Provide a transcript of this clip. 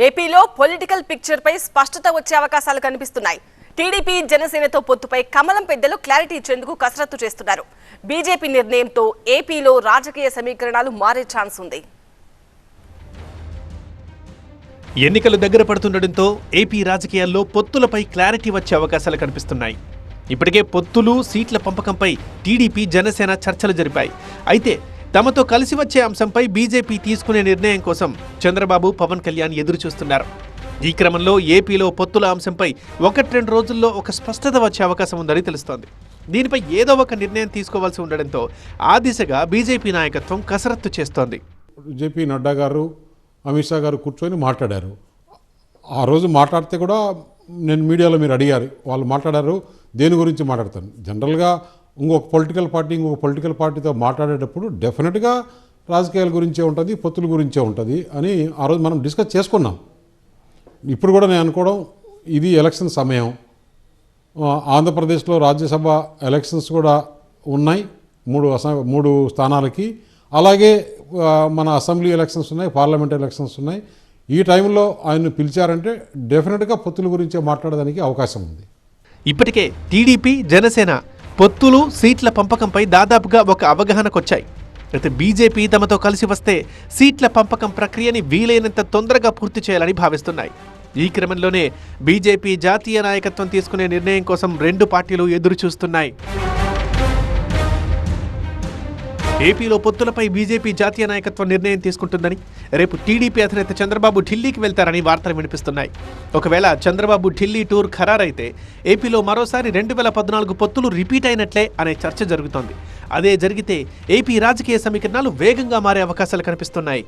ఏపీలో political picture పై స్పష్టత వచ్చే అవకాశాలు కనిపిస్తున్నాయి. టీడీపీ జనసేనతో పొత్తుపై కమలం పెద్దలు క్లారిటీ ఇచ్చేందుకు కసరత్తు చేస్తున్నారు. బీజేపీ నిర్ణయంతో ఏపీలో రాజకీయ సమీకరణాలు మారే ఛాన్స్ ఉంది. ఎన్నికలు దగ్గర పడుతుండటంతో ఏపీ రాజకీయాల్లో పొత్తులపై క్లారిటీ వచ్చే అవకాశాలు కనిపిస్తున్నాయి. ఇప్పటికే పొత్తులు సీట్ల పంపకంపై టీడీపీ జనసేన చర్చలు జరిపాయి. అయితే తమతో కలిసి వచ్చే అంశంపై బీజేపీ తీసుకునే నిర్ణయం కోసం చంద్రబాబు పవన్ కళ్యాణ్ ఎదురు చూస్తున్నారు ఈ క్రమంలో ఏపీలో పొత్తుల అంశంపై ఒకటి రెండు రోజుల్లో ఒక స్పష్టత వచ్చే అవకాశం ఉందని తెలుస్తోంది. దీనిపై ఏదో ఒక నిర్ణయం తీసుకోవాల్సి ఉండడంతో ఆ దిశగా బీజేపీ నాయకత్వం కసరత్తు చేస్తోంది. జేపీ నడ్డా గారు అమిత్ షా గారు కూర్చొని మాట్లాడారు. ఆ రోజు మాట్లాడితే కూడా నేను మీడియాలో మీరు అడిగారు వాళ్ళు మాట్లాడారు దేని గురించి మాట్లాడతాను జనరల్గా ఇంకొక పొలిటికల్ పార్టీ ఇంకొక పొలిటికల్ పార్టీతో మాట్లాడేటప్పుడు డెఫినెట్గా రాజకీయాల గురించే ఉంటుంది పొత్తుల గురించే ఉంటుంది అని ఆ రోజు మనం డిస్కస్ చేసుకున్నాం. ఇప్పుడు కూడా నేను అనుకోవడం ఇది ఎలక్షన్ సమయం. ఆంధ్రప్రదేశ్లో రాజ్యసభ ఎలక్షన్స్ కూడా ఉన్నాయి మూడు అస మూడు స్థానాలకి. అలాగే మన అసెంబ్లీ ఎలక్షన్స్ ఉన్నాయి పార్లమెంట్ ఎలక్షన్స్ ఉన్నాయి. ఈ టైంలో ఆయన్ను పిలిచారంటే డెఫినెట్గా పొత్తుల గురించే మాట్లాడడానికి అవకాశం ఉంది. ఇప్పటికే టీడీపీ జనసేన పొత్తులు సీట్ల పంపకంపై దాదాపుగా ఒక అవగాహనకొచ్చాయి. అయితే బీజేపీ తమతో కలిసి వస్తే సీట్ల పంపకం ప్రక్రియని వీలైనంత తొందరగా పూర్తి చేయాలని భావిస్తున్నాయి. ఈ క్రమంలోనే బీజేపీ జాతీయ నాయకత్వం తీసుకునే నిర్ణయం కోసం రెండు పార్టీలు ఎదురు చూస్తున్నాయి ఏపీలో పొత్తులపై బీజేపీ జాతీయ నాయకత్వం నిర్ణయం తీసుకుంటుందని రేపు టీడీపీ అధినేత చంద్రబాబు ఢిల్లీకి వెళ్తారని వార్తలు వినిపిస్తున్నాయి. ఒకవేళ చంద్రబాబు ఢిల్లీ టూర్ ఖరారైతే ఏపీలో మరోసారి రెండు వేల పద్నాలుగు పొత్తులు రిపీట్ అయినట్లే అనే చర్చ జరుగుతోంది. అదే జరిగితే ఏపీ రాజకీయ సమీకరణాలు వేగంగా మారే అవకాశాలు కనిపిస్తున్నాయి.